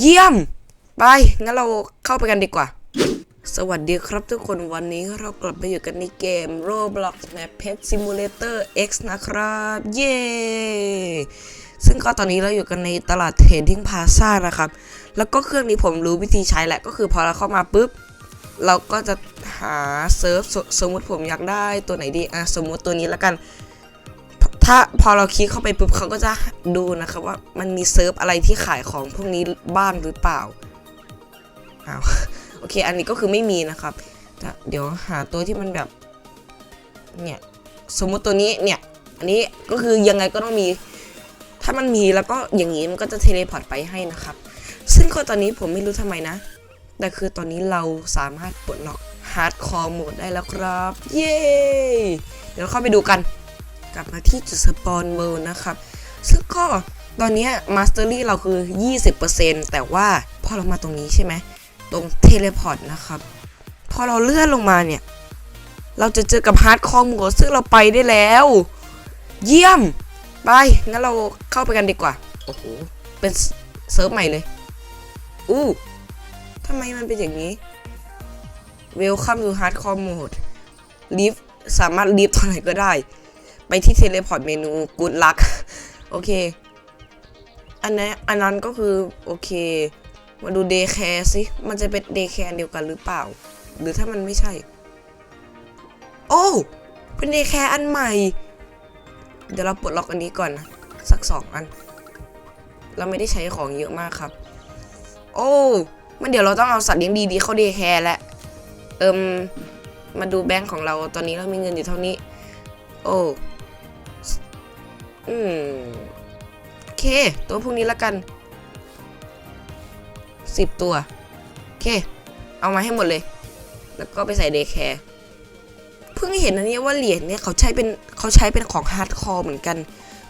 เยี่ยม ไป งั้นเราเข้าไปกันดีกว่า สวัสดีครับทุกคนวันนี้เรากลับมาอยู่กันในเกม Roblox Map Pet Simulator X นะครับ เย้ซึ่งก็ตอนนี้เราอยู่กันในตลาดเทรดดิ้งพาซ่านะครับ แล้วก็เครื่องนี้ผมรู้วิธีใช้แหละก็คือพอเราเข้ามาปุ๊บ เราก็จะหาเซิร์ฟสสมมติผมอยากได้ตัวไหนดีอะสมมติตัวนี้แล้วกัน ถ้าพอเราคลิกเข้าไปปุ๊บเขาก็จะดูนะครับว่ามันมีเซิร์ฟอะไรที่ขายของพวกนี้บ้างหรือเปล่าอ้าวโอเค อันนี้ก็คือไม่มีนะครับแต่เดี๋ยวหาตัวที่มันแบบเนี่ยสมมุติตัวนี้เนี่ย อันนี้ก็คือยังไงก็ต้องมี ถ้ามันมีแล้วก็อย่างนี้มันก็จะเทเลพอร์ตไปให้นะครับ ซึ่งก็ตอนนี้ผมไม่รู้ทำไมนะแต่คือตอนนี้เราสามารถปลดล็อกฮาร์ดคอร์โหมดได้แล้วครับ เย้ เดี๋ยวเข้าไปดูกัน กลับมาที่จุดสปอนเวิลด์นะครับ ซึ่งก็ตอนนี้มาสเตอรี่เราคือ 20%แต่ว่าพอเรามาตรงนี้ใช่ไหม ตรงเทเลพอร์ตนะครับ พอเราเลื่อนลงมาเนี่ย เราจะเจอกับฮาร์ดคอร์โหมดซึ่งเราไปได้แล้ว เยี่ยม ไป งั้นเราเข้าไปกันดีกว่า โอ้โห เป็นเซิร์ฟใหม่เลย อู้ทำไมมันเป็นอย่างนี้ Welcome to Hardcore Mode ลีฟสามารถลีฟตอนไหนก็ได้ ไปที่เทเลพอร์ตเมนู Good Luck โอเค อันนั้นอันนั้นก็คือ โอเค มาดูเดย์แคร์สิ มันจะเป็นเดย์แคร์เดียวกันหรือเปล่า หรือถ้ามันไม่ใช่ โอ้ เป็นเดย์แคร์อันใหม่ เดี๋ยวเราปลดล็อกอันนี้ก่อนนะสักสองอัน เราไม่ได้ใช้ของเยอะมากครับ โอ้มันเดี๋ยวเราต้องเอาสัตว์เลี้ยงดีๆเข้าเดย์แคร์แล้วเอิมมาดูแบงค์ของเราตอนนี้เรามีเงินอยู่เท่านี้ โอ้ อืมโอเค ตัวพวกนี้ละกันสิบตัวโอเค เอามาให้หมดเลย แล้วก็ไปใส่เดย์แคร์เพิ่งเห็นนะเนี่ยว่าเหรียญเนี่ยเขาใช้เป็นเขาใช้เป็นของฮาร์ดคอร์เหมือนกัน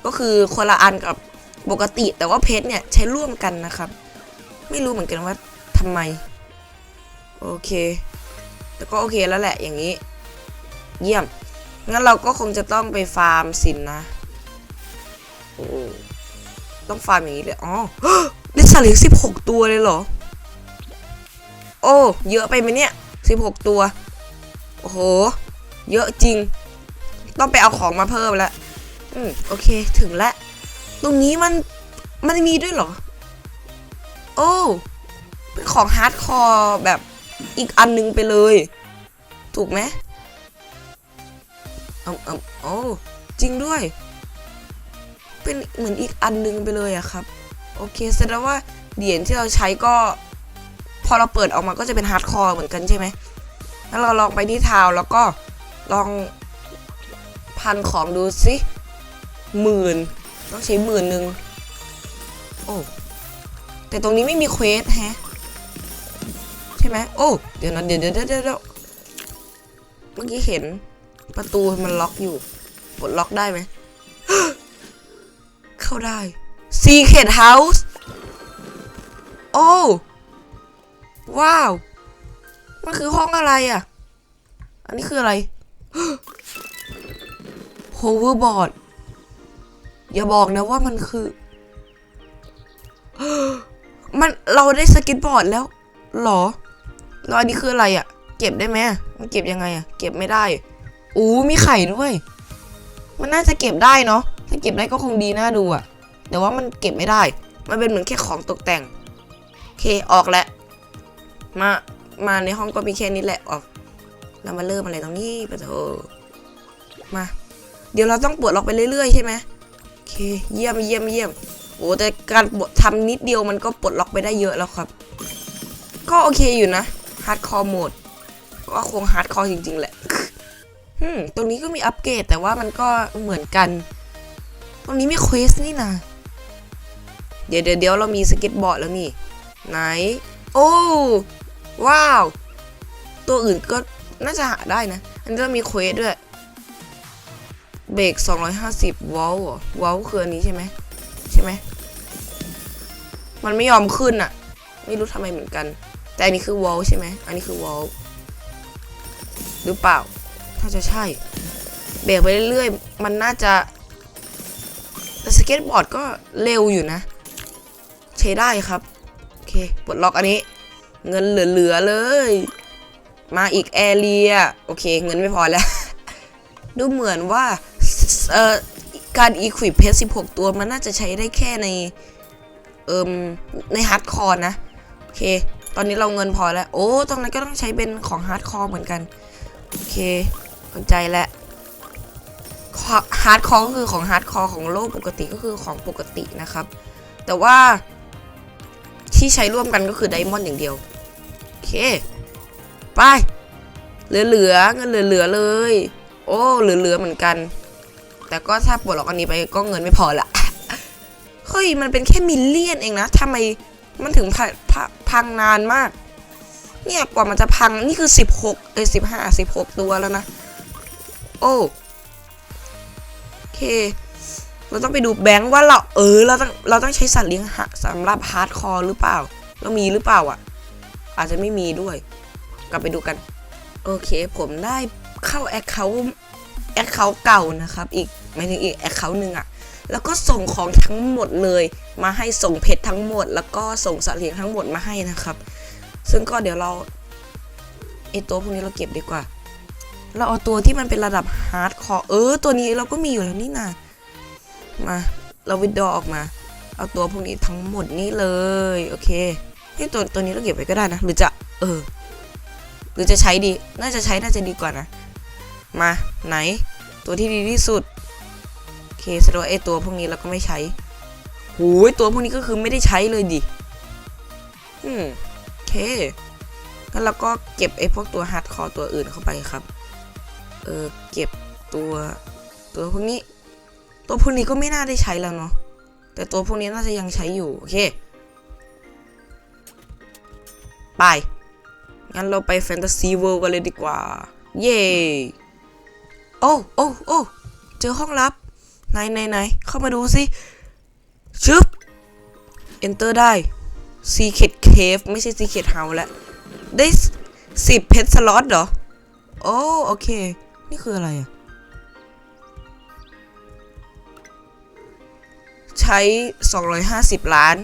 ก็คือคนละอันกับปกติแต่ว่าเพชรเนี่ยใช้ร่วมกันนะครับ ไม่รู้เหมือนกันว่าทำไม โอเค แต่ก็โอเคแล้วแหละอย่างนี้ เยี่ยม งั้นเราก็คงจะต้องไปฟาร์มสินนะ ต้องฟาร์มอย่างนี้เลย อ๋อได้สัตว์เลี้ยงสิบหกตัวเลยเหรอ โอ้ เยอะไปไหมเนี่ยสิบหกตัว โอ้โห เยอะจริง ต้องไปเอาของมาเพิ่มแล้วอืม โอเค ถึงแล้วตรงนี้มัน มันมีด้วยเหรอ โอ้เป็นของฮาร์ดคอร์แบบอีกอันนึงไปเลย ถูกไหมอาเอโอ้ จริงด้วย เป็นเหมือนอีกอันนึงไปเลยอะครับ โอเคแสดงว่าเหรียญที่เราใช้ก็ พอเราเปิดออกมาก็จะเป็นฮาร์ดคอร์เหมือนกันใช่ไหมงั้นเราลองไปที่ทาวแล้วก็ลองพันของดูสิหมื่นต้องใช้หมื่นหนึ่งโอ้แต่ตรงนี้ไม่มีเควสแฮะใช่ไหมโอ้เดี๋ยวนะเดี๋ยวเดี๋ยวเดี๋ยวเดี๋ยวเมื่อกี้เห็นประตูมันล็อกอยู่ปลดล็อกได้ไหม เข้าได้ Secret House โอ้ว้าว มันคือห้องอะไรอะ อันนี้คืออะไร Hoverboard อย่าบอกนะว่ามันคือ มันเราได้สกิตบอร์ดแล้วหรอแล้วอันนี้คืออะไรอะ่ะ เก็บได้ไหมมันเก็บยังไงอะ่ะ เก็บไม่ได้ อู้มีไข่ด้วย มันน่าจะเก็บได้เนาะ เก็บได้ก็คงดีน่าดูอะแต่ว่ามันเก็บไม่ได้ มันเป็นเหมือนแค่ของตกแต่งโอเคออกแล้วมา มาในห้องก็มีแค่นี้แหละออกเรามาเริ่มอะไรตรงนี้ปะโถมา เดี๋ยวเราต้องปลดล็อกไปเรื่อยๆใช่ไหมโอเค เยี่ยมเยี่ยมเยี่ยมโอ้แต่การบดทำนิดเดียวมันก็ปลดล็อกไปได้เยอะแล้วครับ ก็โอเคอยู่นะฮาร์ดคอร์โหมดก็คงฮาร์ดคอร์จริงๆแหละอืมตรงนี้ก็มีอัปเกรดแต่ว่ามันก็เหมือนกัน ตรงนี้มีเควสนี่นะเดี๋ยวเดี๋ยวเรามีสเก็ตบอร์ดแล้วนี่ ไหน โอ้ว้าว ตัวอื่นก็น่าจะหาได้นะ อันนี้ก็มีเควสด้วย เบรก250วอลต์เหรอวอลต์คืออันนี้ใช่ไหมใช่ไหมมันไม่ยอมขึ้นอะไม่รู้ทำไมเหมือนกัน แต่อันนี้คือวอลใช่ไหมอันนี้คือวอลหรือเปล่า ถ้าจะใช่ เบรกไปเรื่อยๆ มันน่าจะ สเก็ตบอร์ดก็เร็วอยู่นะ ใช้ได้ครับ โอเคปลดล็อกอันนี้ เงินเหลือๆเลย มาอีกแอเรีย โอเค เงินไม่พอแล้ว ดูเหมือนว่าเอ่อการอีควิปเพชร16 ตัวมันน่าจะใช้ได้แค่ใน เอิมในฮาร์ดคอร์นะ โอเค ตอนนี้เราเงินพอแล้ว โอ้ ตรงนั้นก็ต้องใช้เป็นของฮาร์ดคอร์เหมือนกัน โอเค เข้าใจแล้ว ฮาร์ดคอร์ก็คือของฮาร์ดคอร์ของโลกปกติก็คือของปกตินะครับ แต่ว่าที่ใช้ร่วมกันก็คือไดมอนด์อย่างเดียว โอเค ไป เหลือๆเงินเหลือๆเลย โอ้ เหลือๆเหมือนกัน แต่ก็ถ้าปลดล็อกอันนี้ไปก็เงินไม่พอละเฮ้ย มันเป็นแค่มิลเลียนเองนะทำไมมันถึงพพพังนานมาก เนี่ยกว่ามันจะพังนี่คือ 16 เอ้ย15 16 ตัวแล้วนะ โอ้ เคเราต้องไปดูแบงค์ว่าเราเออเราต้องเราต้องใช้สัตว์เลี้ยงสำหรับฮาร์ดคอร์หรือเปล่าเรามีหรือเปล่าอะ อาจจะไม่มีด้วย กลับไปดูกัน โอเค ผมได้เข้าแอคเคาท์แอคเคาท์เก่านะครับ อีกหมายถึงอีกแอคเคาท์หนึ่งอะแล้วก็ส่งของทั้งหมดเลย มาให้ส่งเพชรทั้งหมด แล้วก็ส่งสัตว์เลี้ยงทั้งหมดมาให้นะครับ ซึ่งก็เดี๋ยวเราไอตัวพวกนี้เราเก็บดีกว่า เราเอาตัวที่มันเป็นระดับฮาร์ดคอร์เออ ตัวนี้เราก็มีอยู่แล้วนี่นามา เราวิดดอออกมา เอาตัวพวกนี้ทั้งหมดนี่เลย โอเคนี่ตัวตัวนี้เราเก็บไว้ก็ได้นะ หรือจะ เออ หรือจะใช้ดี น่าจะใช้น่าจะดีกว่านะ มา ไหน ตัวที่ดีที่สุด โอเคสดงว่าไอตัวพวกนี้เราก็ไม่ใช้หูยตัวพวกนี้ก็คือไม่ได้ใช้เลยดิ อืม โอเคงั้นเราก็เก็บไอพวกตัวฮาร์ดคอร์ตัวอื่นเข้าไปครับ เออเก็บตัว ตัวพวกนี้ ตัวพวกนี้ก็ไม่น่าได้ใช้แล้วเนาะแต่ตัวพวกนี้น่าจะยังใช้อยู่ โอเค ไป งั้นเราไปแฟนตาซีเวิลด์กันเลยดีกว่า เย่โอ้โอ้โอ้เจอห้องลับ ไหนไหนไหนเข้ามาดูสิชึบ enter ได้ secret cave ไม่ใช่ secret house แล้วได้สิบเพชรสล็อตเหรอ โอ้ โอเค นี่คืออะไรอะใช้ 250 ล้าน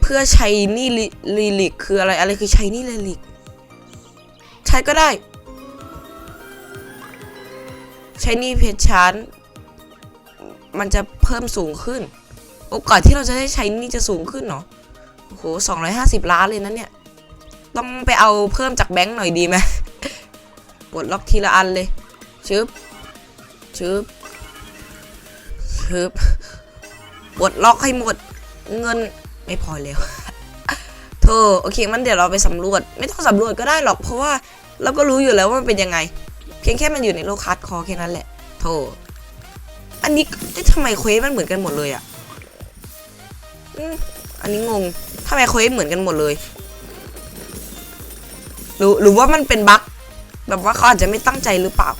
เพื่อใช้นี่ลิลิกคืออะไรอะไรคือใช้นี่ลิลิก ใช้ก็ได้ ใช้นี่เพชรชั้นมันจะเพิ่มสูงขึ้น โอกาสที่เราจะได้ใช้นี่จะสูงขึ้นเนาะโอ้โหสองร้อยห้าสิบล้านเลยนะเนี่ย ต้องไปเอาเพิ่มจากแบงค์หน่อยดีไหม ปลดล็อกทีละอันเลยชึบชึบชึบปลดล็อกให้หมดเงินไม่พอแล้วเธอโอเคมันเดี๋ยวเราไปสำรวจ ไม่ต้องสำรวจก็ได้หรอกเพราะว่าเราก็รู้อยู่แล้วว่ามันเป็นยังไง เพียงแค่มันอยู่ในโลกคัดคอแค่นั้นแหละโธ่อันนี้เอ๊ะทำไมเควสมันเหมือนกันหมดเลยอะอันนี้งงทำไมเควสเหมือนกันหมดเลย หรือหรือว่ามันเป็นบั๊ก แบบว่าเขาอาจจะไม่ตั้งใจหรือเปล่า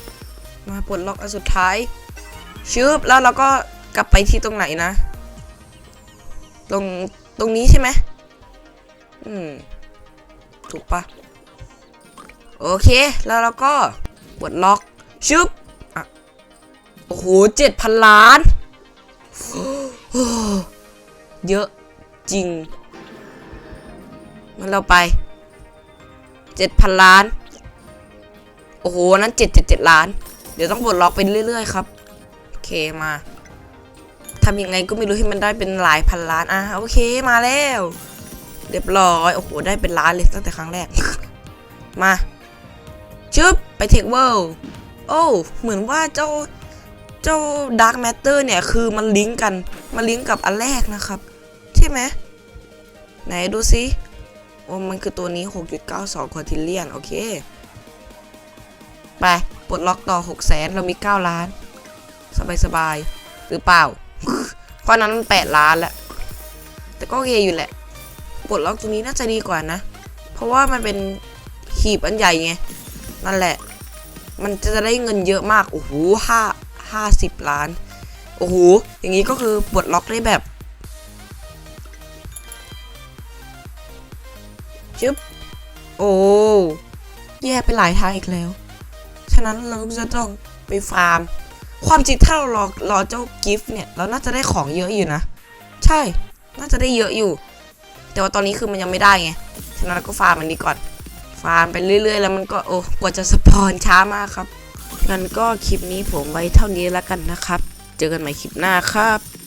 มาปลดล็อกอันสุดท้ายชึบแล้วเราก็กลับไปที่ตรงไหนนะ ตรงตรงนี้ใช่ไหมอืม ถูกปะโอเค แล้วเราก็ปลดล็อกชึบอะโอ้โหเจ็ดพันล้าน เยอะจริง มันเราไปเจ็ดพันล้าน โอ้โหนั้นเจ็ดเจ็ดเจ็ดล้าน เดี๋ยวต้องปลดล็อกไปเรื่อยๆครับ โอเคมาทำยังไงก็ไม่รู้ให้มันได้เป็นหลายพันล้าน อะโอเคมาแล้ว เรียบร้อย โอ้โห ได้เป็นล้านเลยตั้งแต่ครั้งแรก มาชึบไปเทคเวิลด์โอ้เหมือนว่าเจ้าเจ้าดาร์ m แมตเตอร์เนี่ย คือมันลิงก์กัน มันลิงก์กับอันแรกนะครับ ใช่ไหม ไหนดูซิโอ้มันคือตัวนี้ 6.92ควอทิเลียน โอเค ไปปลดล็อกต่อ6 0 0 0 0 0เรามี 9 ล้าน สบายสบายหรือเปล่า เพราะนั้นมัน8ล้านแล้วแต่ก็โอเคอยู่แหละปลดล็อกตัวนี้น่าจะดีกว่านะ เพราะว่ามันเป็นขีบอันใหญ่ไง นั่นแหละ มันจะได้เงินเยอะมาก โอ้โหห้าห้าสิบล้าน โอ้โห อย่างนี้ก็คือปลดล็อกได้แบบชึบโอ้ แย่ไปหลายทางอีกแล้ว ฉะนั้นเราก็จะต้องไปฟาร์ม ความจริงถ้าเรารอรอเจ้ากิฟต์เนี่ย เราน่าจะได้ของเยอะอยู่นะ ใช่ น่าจะได้เยอะอยู่ แต่ว่าตอนนี้คือมันยังไม่ได้ไง ฉะนั้นเราก็ฟาร์มมันนี้ก่อน ฟาร์มไปเรื่อย ๆ แล้วมันก็โอ้กว่าจะสปอนช้ามากครับงั้นก็คลิปนี้ผมไว้เท่านี้แล้วกันนะครับ เจอกันใหม่คลิปหน้าครับ